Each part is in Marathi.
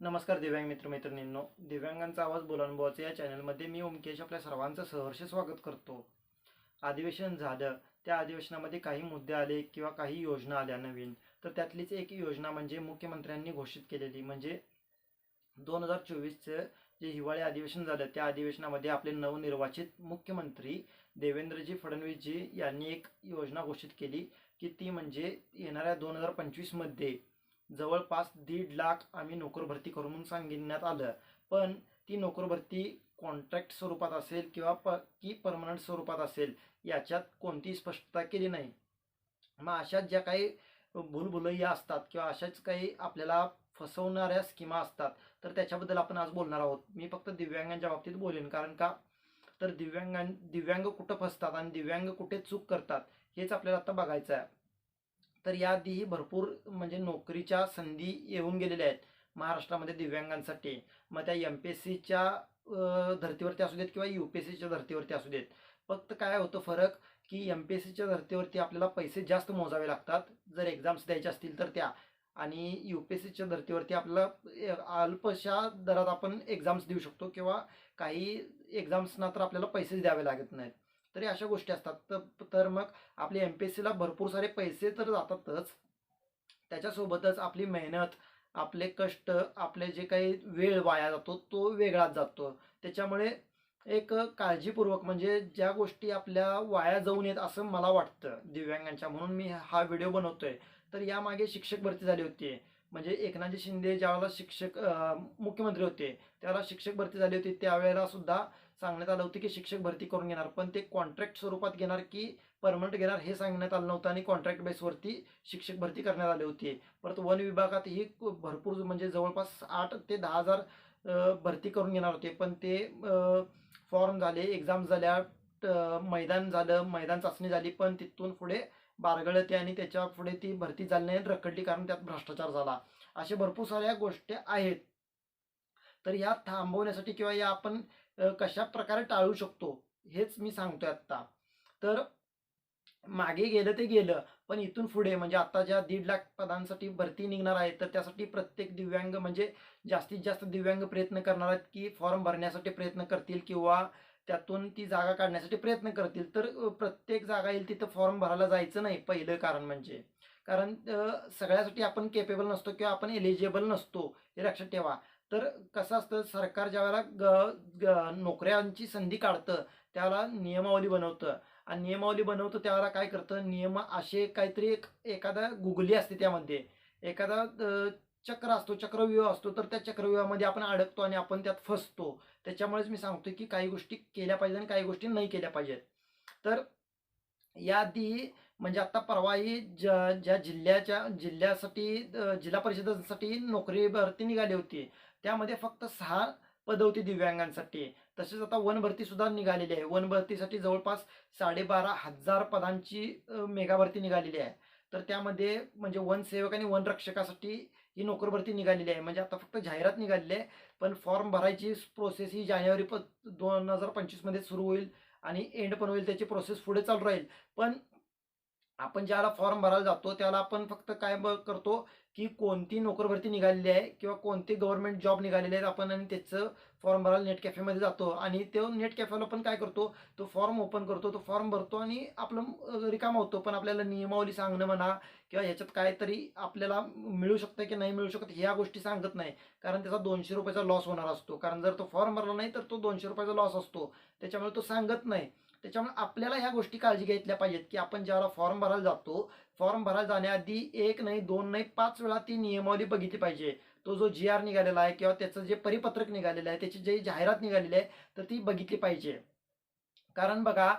नमस्कार दिव्यांग मित्र मैत्रिणींनो दिव्यांगांचा आवाज बोलानुभवाचं या चॅनलमध्ये मी ओमकेश आपल्या सर्वांचं सहर्ष स्वागत करतो. अधिवेशन झालं. त्या अधिवेशनामध्ये काही मुद्दे आले किंवा काही योजना आल्या नवीन. तर त्यातलीच एक योजना म्हणजे मुख्यमंत्र्यांनी घोषित केलेली म्हणजे दोन हजार चोवीसचं जे हिवाळी अधिवेशन झालं त्या अधिवेशनामध्ये आपले नवनिर्वाचित मुख्यमंत्री देवेंद्रजी फडणवीसजी यांनी एक योजना घोषित केली की ती म्हणजे येणाऱ्या दोन हजार पंचवीसमध्ये जवळपास दीड लाख आम्ही नोकर भरती करू म्हणून सांगण्यात आलं. पण ती नोकर भरती कॉन्ट्रॅक्ट स्वरूपात असेल किंवा प की परमनंट स्वरूपात असेल याच्यात कोणतीही स्पष्टता केली नाही. मग अशाच ज्या काही भूलभुलैया असतात किंवा अशाच काही आपल्याला फसवणाऱ्या स्कीमा असतात तर त्याच्याबद्दल आपण आज बोलणार आहोत. मी फक्त दिव्यांगांच्या बाबतीत बोलेन कारण का? तर दिव्यांगां दिव्यांग कुठं फसतात आणि दिव्यांग कुठे चूक करतात हेच आपल्याला आता बघायचं आहे तर याआधीही भरपूर म्हणजे नोकरीच्या संधी येऊन गेलेल्या आहेत. महाराष्ट्रामध्ये दिव्यांगांसाठी. मग त्या एम पी एस सीच्या धर्तीवरती असू देत किंवा यू पी एस सीच्या धर्तीवरती असू देत. फक्त काय होतं फरक की एम पी एस सीच्या धर्तीवरती आपल्याला पैसे जास्त मोजावे लागतात. जर एक्झाम्स द्यायच्या असतील तर त्या. आणि यू पी एस सीच्या धर्तीवरती आपल्याला अल्पशा दरात आपण एक्झाम्स देऊ शकतो किंवा काही एक्झाम्सना तर आपल्याला पैसेच द्यावे लागत नाहीत. तरी अशा गोष्टी असतात. तर तर मग आपली एम पी एस सीला भरपूर सारे पैसे तर जातातच. त्याच्यासोबतच आपली मेहनत आपले कष्ट आपले जे काही वेळ वाया जातो तो वेगळाच जातो. त्याच्यामुळे एक काळजीपूर्वक म्हणजे ज्या गोष्टी आपल्या वाया जाऊन येत असं मला वाटतं दिव्यांगांच्या म्हणून मी हा व्हिडिओ बनवतोय. तर यामागे शिक्षक भरती झाली होती. म्हणजे एकनाथजी शिंदे ज्यावेळेला शिक्षक मुख्यमंत्री होते त्यावेळेला शिक्षक भरती झाली होती त्यावेळेला सुद्धा सांगण्यात आलं होतं की शिक्षक भरती करून घेणार पण ते कॉन्ट्रॅक्ट स्वरूपात घेणार की परमनंट घेणार हे सांगण्यात आलं नव्हतं आणि कॉन्ट्रॅक्ट बेसवरती शिक्षक भरती करण्यात आली होती. परत वन विभागात ही भरपूर म्हणजे जवळपास आठ ते दहा हजार भरती करून घेणार होते. पण ते फॉर्म झाले एक्झाम झाल्या मैदान झालं मैदान चाचणी झाली पण तिथून पुढे बारगळते आणि त्याच्या पुढे ती भरती झाली नाही रखडली कारण त्यात भ्रष्टाचार झाला. अशा भरपूर साऱ्या गोष्टी आहेत. तर या थांबवण्यासाठी किंवा या आपण कशा प्रकारे टाळू शकतो हेच मी सांगतोय आत्ता. तर मागे गेलं ते गेलं पण इथून पुढे म्हणजे आता ज्या दीड लाख पदांसाठी भरती निघणार आहे तर त्यासाठी प्रत्येक दिव्यांग म्हणजे जास्तीत जास्त दिव्यांग प्रयत्न करणार आहेत की फॉर्म भरण्यासाठी प्रयत्न करतील किंवा त्यातून ती जागा काढण्यासाठी प्रयत्न करतील. तर प्रत्येक जागा येईल तिथं फॉर्म भरायला जायचं नाही पहिलं कारण म्हणजे. कारण सगळ्यासाठी आपण केपेबल नसतो किंवा आपण एलिजिबल नसतो हे लक्षात ठेवा. तर कसं असतं सरकार ज्यावेळेला ग ग नोकऱ्यांची संधी काढतं त्यावेळेला नियमावली बनवतं. आणि नियमावली बनवतं त्यावेळेला काय करतं नियम असे काहीतरी एक एखादा गुगली असते त्यामध्ये. एखादा चक्र असतो चक्रव्यूह असतो तर त्या चक्रव्यूहामध्ये आपण अडकतो आणि आपण त्यात फसतो. त्याच्यामुळेच मी सांगतो की काही गोष्टी केल्या पाहिजेत आणि काही गोष्टी नाही केल्या पाहिजेत. तर याआधी म्हणजे आत्ता परवाही ज्या ज्या जिल्ह्याच्या जिल्ह्यासाठी जिल्हा परिषदेसाठी नोकरी भरती निघाली होती. त्यामध्ये फक्त सहा पद होती दिव्यांगांसाठी तसेच आता वन भरती सुद्धा निघालेली आहे. वन भरतीसाठी जवळपास साडेबारा हजार पदांची मेगा भरती निघालेली आहे. तर त्यामध्ये म्हणजे वन सेवक आणि वन रक्षकासाठी ही नोकर भरती निघालेली आहे. म्हणजे आता फक्त जाहिरात निघालेली आहे. पण फॉर्म भरायची प्रोसेस ही जानेवारी प दोन हजार पंचवीसमध्ये सुरू होईल आणि एंड पण होईल. त्याची प्रोसेस पुढे चालू राहील. पण आपण ज्याला फॉर्म भरायला जातो त्याला आपण फक्त काय ब करतो की कोणती नोकर भरती निघालेली आहे किंवा कोणते गव्हर्नमेंट जॉब निघालेले आहेत आपण आणि त्याचं फॉर्म भरायला नेट कॅफेमध्ये जातो. आणि तो नेट कॅफेला पण काय करतो? तो फॉर्म ओपन करतो तो फॉर्म भरतो आणि आपलं रिकामा होतो. पण आपल्याला नियमावली सांगणं म्हणा किंवा ह्याच्यात काहीतरी आपल्याला मिळू शकतं की नाही मिळू शकत ह्या गोष्टी सांगत नाही. कारण त्याचा दोनशे रुपयाचा लॉस होणार असतो. कारण जर तो फॉर्म भरला नाही तर तो दोनशे रुपयाचा लॉस असतो. त्याच्यामुळे तो सांगत नाही. त्याच्यामुळे आपल्याला ह्या गोष्टी काळजी घेतल्या पाहिजेत की आपण ज्यावेळेला फॉर्म भरायला जातो फॉर्म भरायला जाण्याआधी एक नाही दोन नाही पाच वेळा ती नियमावली बघितली पाहिजे. तो जो जी आर निघालेला आहे किंवा त्याचं जे परिपत्रक निघालेलं आहे त्याची जी जाहिरात निघालेली आहे तर ती बघितली पाहिजे. कारण बघा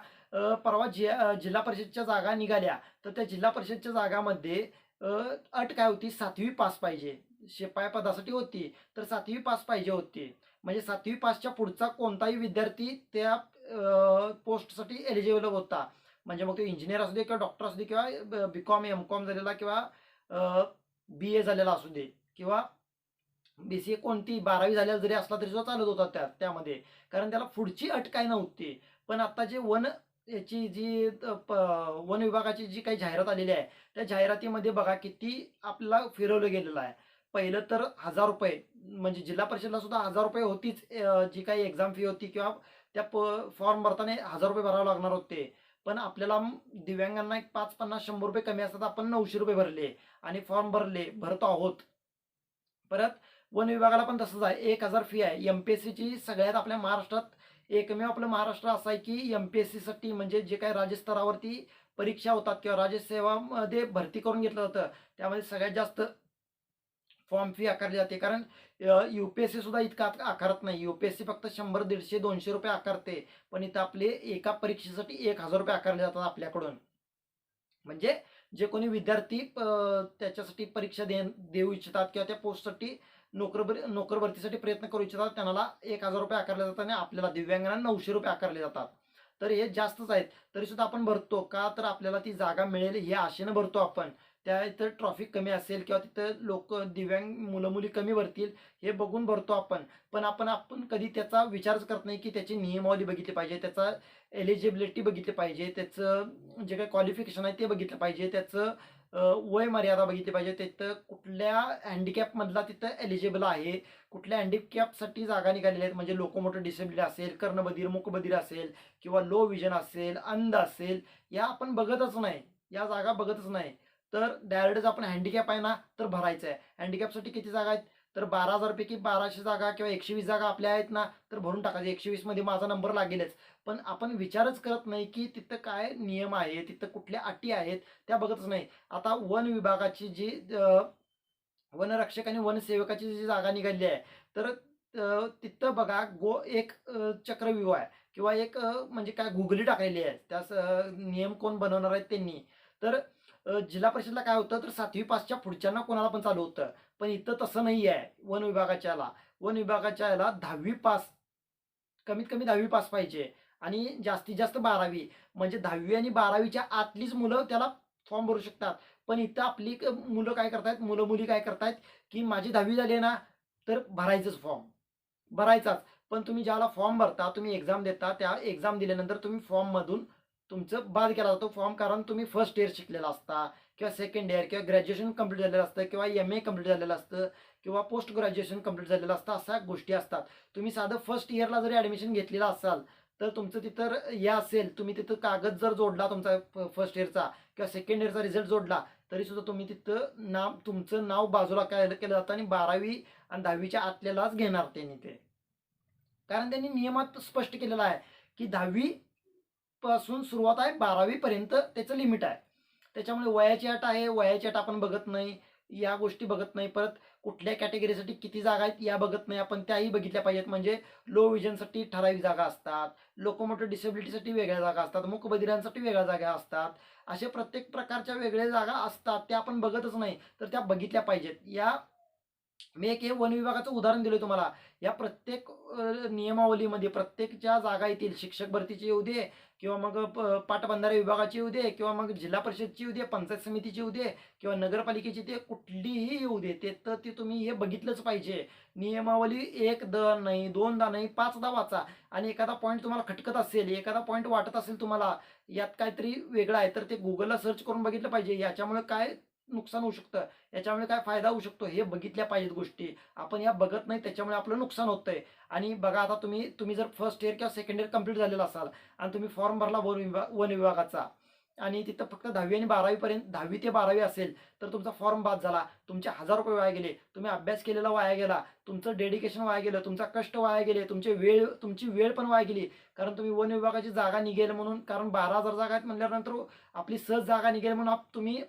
परवा जि जिल्हा परिषदच्या जागा निघाल्या तर त्या जिल्हा परिषदच्या जागामध्ये अट काय होती? सातवी पास पाहिजे. शिपाई पदासाठी होती तर सातवी पास पाहिजे होती. म्हणजे सातवी पासच्या पुढचा कोणताही विद्यार्थी त्या पोस्टसाठी एलिजिबल होता. म्हणजे मग तो इंजिनियर असू दे किंवा डॉक्टर असू दे किंवा बी कॉम एम कॉम झालेला किंवा बी ए झालेला असू दे किंवा बी सी ए कोणती बारावी झालेला जरी असला तरी सुद्धा चालत होता त्या त्यामध्ये. कारण त्याला पुढची अट काय नव्हती. पण आता जे वन याची जी वन विभागाची जी काही जाहिरात आलेली आहे त्या जाहिरातीमध्ये बघा किती आपल्याला फिरवलं गेलेलं आहे. पहिलं तर हजार रुपये म्हणजे जिल्हा परिषदला सुद्धा हजार रुपये होतीच जी काही एक्झाम फी होती किंवा त्या प फॉर्म भरताना हजार रुपये भरावे लागणार होते. पण आपल्याला दिव्यांगांना एक पाच पन्नास शंभर रुपये कमी असतात आपण नऊशे रुपये भरले आणि फॉर्म भरले भरतो आहोत. परत वन विभागाला पण तसंच आहे. एक हजार फी आहे. एम पी एस सीची सगळ्यात आपल्या महाराष्ट्रात एकमेव आपलं महाराष्ट्र असं आहे की एम पी एस सीसाठी म्हणजे जे काही राज्यस्तरावरती परीक्षा होतात किंवा राज्यसेवामध्ये भरती करून घेतलं जातं. त्यामध्ये सगळ्यात जास्त फॉर्म फी आकारली जाते. कारण यू पी एस सी सुद्धा इतका आकारत नाही. यू पी एस सी फक्त शंभर दीडशे दोनशे रुपये आकारते. पण इथं आपले एका परीक्षेसाठी एक हजार रुपये आकारले जातात आपल्याकडून. म्हणजे जे कोणी विद्यार्थी त्याच्यासाठी परीक्षा दे देऊ इच्छितात किंवा त्या पोस्टसाठी नोकरभरी नोकर भरतीसाठी प्रयत्न करू इच्छितात त्यांना एक हजार रुपये आकारले जातात आणि आपल्याला दिव्यांगांना नऊशे रुपये आकारले जातात. तर हे जास्तच आहेत. तरीसुद्धा आपण भरतो का? तर आपल्याला ती जागा मिळेल हे आशेनं भरतो आपण. त्या इथं ट्रॉफिक कमी असेल किंवा तिथं लोक दिव्यांग मुलं मुली कमी भरतील हे बघून भरतो आपण. पण आपण आपण कधी त्याचा विचारच करत नाही की त्याची नियमावली बघितली पाहिजे त्याचा एलिजिबिलिटी बघितली पाहिजे त्याचं जे काही क्वालिफिकेशन आहे ते बघितलं पाहिजे त्याचं वय मर्यादा बघितली पाहिजे तिथं कुठल्या हँडिकॅपमधला तिथं एलिजिबल आहे कुठल्या हँडिकॅपसाठी जागा निघालेल्या आहेत म्हणजे लोकोमोटर डिसेबिलिटी असेल कर्णबधीर मूकबधीर असेल किंवा लो विजन असेल अंध असेल या आपण बघतच नाही या जागा बघतच नाही. तर डायरेक्टच आपण हँडिकॅप आहे ना तर भरायचं आहे हँडिकॅपसाठी किती जागा आहेत? तर बारा हजारपैकी बाराशे जागा किंवा एकशे वीस जागा आपल्या आहेत ना तर भरून टाकायचे एकशे वीसमध्ये माझा नंबर लागेलच. पण आपण विचारच करत नाही की तिथं काय नियम आहे तिथं कुठल्या अटी आहेत त्या बघतच नाही. आता वन विभागाची जी वनरक्षक आणि वनसेवकाची जी जागा निघाली आहे तर तिथं बघा गो एक चक्रव्यूह आहे किंवा एक म्हणजे काय गुगली टाकलेली आहे. त्या नियम कोण बनवणार आहेत त्यांनी. तर जिल्हा परिषदला काय होतं तर सातवी पासच्या पुढच्यांना कोणाला पण चालू होतं. पण इथं तसं नाही आहे वन विभागाच्या याला वन विभागाच्या याला दहावी पास कमीत कमी दहावी पास पाहिजे. आणि जास्तीत जास्त बारावी. म्हणजे दहावी आणि बारावीच्या आतलीच मुलं त्याला फॉर्म भरू शकतात. पण इथं आपली क- मुलं काय करतायत मुलं मुली काय करतायत की माझी दहावी झाली आहे ना तर भरायचंच फॉर्म. भरायचाच. पण तुम्ही ज्याला फॉर्म भरता तुम्ही एक्झाम देता त्या एक्झाम दिल्यानंतर तुम्ही फॉर्ममधून तुमचं बाद केला जातो फॉर्म कारण तुम्ही फर्स्ट इयर शिकलेला असता किंवा सेकंड इयर किंवा ग्रॅज्युएशन कंप्लीट झालेलं असतं किंवा एम ए कंप्लीट झालेलं असतं किंवा पोस्ट ग्रॅज्युएशन कंप्लीट झालेलं असतं अशा गोष्टी असतात. तुम्ही साधं फर्स्ट इयरला जरी ॲडमिशन घेतलेलं असाल तर तुमचं तिथं हे असेल तुम्ही तिथं कागद जर जोडला तुमचा फर्स्ट इयरचा किंवा सेकंड इयरचा रिझल्ट जोडला तरीसुद्धा तुम्ही तिथं नाव तुमचं नाव बाजूला काय केलं जातं आणि बारावी आणि दहावीच्या आतल्यालाच घेणार त्यांनी ते. कारण त्यांनी नियमात स्पष्ट केलेलं आहे की दहावी पासून सुरुवात आहे बारावीपर्यंत त्याचं लिमिट आहे. त्याच्यामुळे वयाची अट आहे वयाची अट आपण बघत नाही या गोष्टी बघत नाही. परत कुठल्या कॅटेगरीसाठी किती जागा आहेत या बघत नाही. आपण त्याही बघितल्या पाहिजेत. म्हणजे लो विजनसाठी ठराविक जागा असतात लोकोमोटर डिसेबिलिटीसाठी वेगळ्या जागा असतात मुखबधिरांसाठी वेगळ्या जागा असतात. असे प्रत्येक प्रकारच्या वेगळ्या जागा असतात त्या आपण बघतच नाही. तर त्या बघितल्या पाहिजेत. या मी एक हे वन विभागाचं उदाहरण दिलं तुम्हाला. या प्रत्येक नियमावलीमध्ये प्रत्येकच्या जागा येतील. शिक्षक भरतीची येऊ दे किंवा मग प- पाटबंधारे विभागाची येऊ दे किंवा मग जिल्हा परिषदची येऊ दे पंचायत समितीची येऊ दे किंवा नगरपालिकेची ते कुठलीही येऊ दे ते तर ते तुम्ही हे बघितलंच पाहिजे. नियमावली एकदा नाही दोनदा नाही पाचदा वाचा आणि एखादा पॉईंट तुम्हाला खटकत असेल एखादा पॉईंट वाटत असेल तुम्हाला यात काहीतरी वेगळं आहे तर ते गुगलला सर्च करून बघितलं पाहिजे. याच्यामुळे काय नुकसान होऊ शकतं. याच्यामुळे काय फायदा होऊ शकतो? हे बघितल्या पाहिजेत गोष्टी. आपण या बघत नाही त्याच्यामुळे आपलं नुकसान होतंय. आणि बघा आता तुम्ही तुम्ही जर फर्स्ट इयर किंवा सेकंड इयर कंप्लीट झालेला असाल आणि तुम्ही फॉर्म भरला वन विभाग वन विभागाचा आणि तिथं फक्त दहावी आणि बारावीपर्यंत दहावी ते बारावी असेल तर तुमचा फॉर्म बाद झाला. तुमचे हजार रुपये वाया गेले. तुम्ही अभ्यास केलेला वाया गेला. तुमचं डेडिकेशन वाया गेलं. तुमचा कष्ट वाया गेले. तुमचे वेळ तुमची वेळ पण वाया गेली. कारण तुम्ही वन विभागाची जागा निघेल म्हणून कारण बारा हजार जागा आहेत म्हटल्यानंतर आपली सहज जागा निघेल म्हणून आप- तुम्ही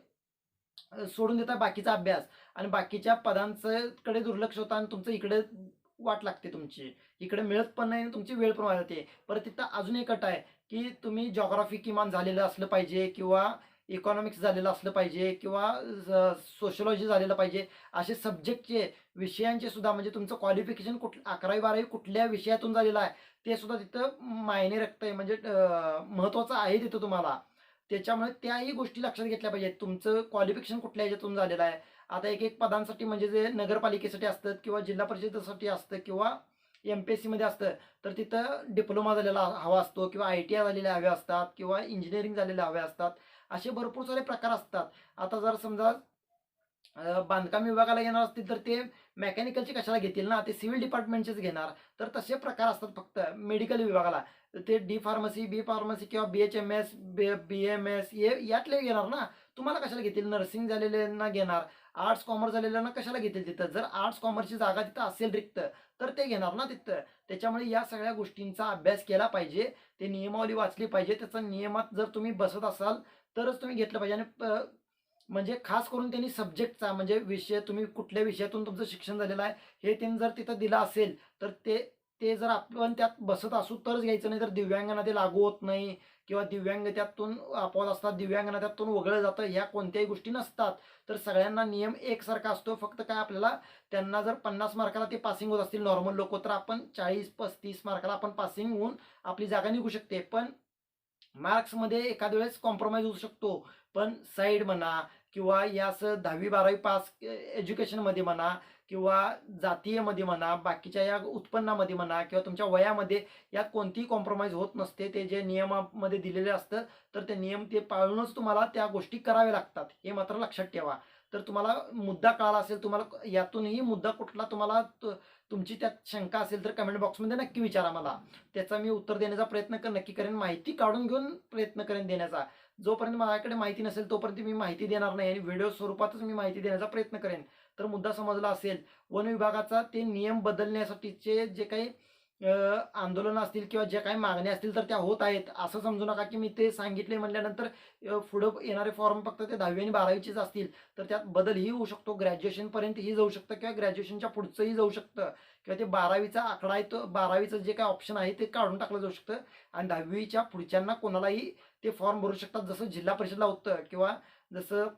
सोडून देता बाकीचा अभ्यास. आणि बाकीच्या पदांचंकडे दुर्लक्ष होतं आणि तुमचं इकडे वाट लागते तुमची. इकडे मिळत पण नाही आणि तुमची वेळ पण वाढते. जाते परत तिथं अजून एक अट आहे की तुम्ही जॉग्राफी किमान झालेलं असलं पाहिजे किंवा इकॉनॉमिक्स झालेलं असलं पाहिजे किंवा सोशलॉजी झालेलं पाहिजे. असे सब्जेक्टचे विषयांचे सुद्धा म्हणजे तुमचं क्वालिफिकेशन कुठ अकरावी बारावी कुठल्या विषयातून झालेलं आहे ते सुद्धा तिथं मायने रखतंय. म्हणजे महत्त्वाचं आहे तिथं तुम्हाला. त्याच्यामुळे त्याही गोष्टी लक्षात घेतल्या पाहिजेत. तुमचं क्वालिफिकेशन कुठल्या ह्याच्यातून झालेलं आहे? आता एक एक पदांसाठी म्हणजे जे नगरपालिकेसाठी असतं किंवा जिल्हा परिषदेसाठी असतं किंवा एम पी एस सीमध्ये असतं तर तिथं डिप्लोमा झालेला हवा असतो किंवा आय टी आय झालेल्या हव्या असतात किंवा इंजिनिअरिंग झालेल्या हव्या असतात. असे भरपूर सारे प्रकार असतात. आता जर समजा बांधकाम विभागाला घेणार असतील तर ते मेकॅनिकलचे कशाला घेतील ना? ते सिव्हिल डिपार्टमेंटचेच घेणार. तर तसे प्रकार असतात फक्त मेडिकल विभागाला. ते डी फार्मसी बी फार्मसी किंवा B H M S B M S हे यातले घेणार ना? तुम्हाला कशाला घेतील? नर्सिंग झालेल्यांना घेणार. आर्ट्स कॉमर्स झालेल्यांना कशाला घेतील तिथं? जर आर्ट्स कॉमर्सची जागा तिथं असेल रिक्त तर ते घेणार ना तिथं. त्याच्यामुळे या सगळ्या गोष्टींचा अभ्यास केला पाहिजे. ते नियमावली वाचली पाहिजे. त्याचा नियमात जर तुम्ही बसत असाल तरच तुम्ही घेतलं पाहिजे. आणि प- म्हणजे खास करून त्यांनी सब्जेक्टचा म्हणजे विषय तुम्ही कुठल्या विषयातून तुमचं शिक्षण झालेलं आहे हे त्यांनी जर तिथं दिलं असेल तर ते ते जर आपण त्यात बसत असू तरच घ्यायचं नाही तर दिव्यांगांना ते लागू होत नाही किंवा दिव्यांग त्यातून अपवाद असतात दिव्यांगांना त्यातून वगळलं जातं ह्या कोणत्याही गोष्टी नसतात. तर सगळ्यांना नियम एकसारखा असतो फक्त काय आपल्याला त्यांना जर पन्नास मार्काला ते पासिंग होत असतील नॉर्मल लोक तर आपण चाळीस पस्तीस मार्काला आपण पासिंग होऊन आपली जागा निघू शकते. पण मार्क्समध्ये एखाद्या वेळेस कॉम्प्रोमाइज होऊ शकतो. पण साईड म्हणा किंवा या असं दहावी बारावी पास एज्युकेशनमध्ये म्हणा किंवा जातीयमध्ये म्हणा बाकीच्या या उत्पन्नामध्ये म्हणा किंवा तुमच्या वयामध्ये यात कोणतीही कॉम्प्रोमाइज होत नसते ते जे नियमामध्ये दिलेले असतं तर ते नियम ते पाळूनच तुम्हाला त्या गोष्टी कराव्या लागतात. हे मात्र लक्षात ठेवा. तर तुम्हाला मुद्दा कळाला असेल तुम्हाला यातूनही मुद्दा कुठला तुम्हाला त- तुमची त्यात शंका असेल तर कमेंट बॉक्समध्ये नक्की विचारा मला. त्याचा मी उत्तर देण्याचा प्रयत्न कर नक्की करेन. माहिती काढून घेऊन प्रयत्न करेन देण्याचा. जोपर्यंत माझ्याकडे माहिती नसेल तोपर्यंत मी माहिती देणार नाही आणि व्हिडिओ स्वरूपातच मी माहिती देण्याचा प्रयत्न करेन. तर मुद्दा समजला असेल. वन विभागाचा ते नियम बदलण्यासाठीचे जे काही आंदोलन असतील किंवा ज्या काही मागण्या असतील तर त्या होत आहेत. असं समजू नका की मी ते सांगितले म्हणल्यानंतर पुढं येणारे फॉर्म फक्त ते दहावी आणि बारावीचेच असतील. तर त्यात बदलही होऊ शकतो. ग्रॅज्युएशनपर्यंतही जाऊ शकतं किंवा ग्रॅज्युएशनच्या पुढचंही जाऊ शकतं. किंवा ते बारावीचा आकडा आहे तो बारावीचं जे काही ऑप्शन आहे ते काढून टाकलं जाऊ शकतं. आणि दहावीच्या पुढच्यांना कोणालाही ते फॉर्म भरू शकतात. जसं जिल्हा परिषदला होतं किंवा जसं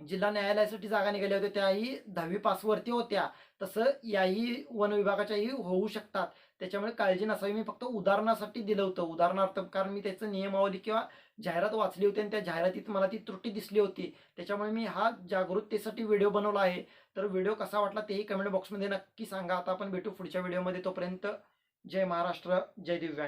जिल्हा न्यायालयासाठी जागा निघाल्या होत्या त्याही दहावी पासवरती होत्या. तसं याही वन विभागाच्याही होऊ शकतात. त्याच्यामुळे काळजी नसावी. मी फक्त उदाहरणासाठी दिलं होतं. उदाहरणार्थ कारण मी त्याचं नियमावली किंवा जाहिरात वाचली होती आणि त्या जाहिरातीत मला ती त्रुटी दिसली होती. त्याच्यामुळे मी हा जागरूकतेसाठी व्हिडिओ बनवला आहे. तर व्हिडिओ कसा वाटला तेही कमेंट बॉक्समध्ये नक्की सांगा. आता आपण भेटू पुढच्या व्हिडिओमध्ये तोपर्यंत जय महाराष्ट्र जय दिव्यांग.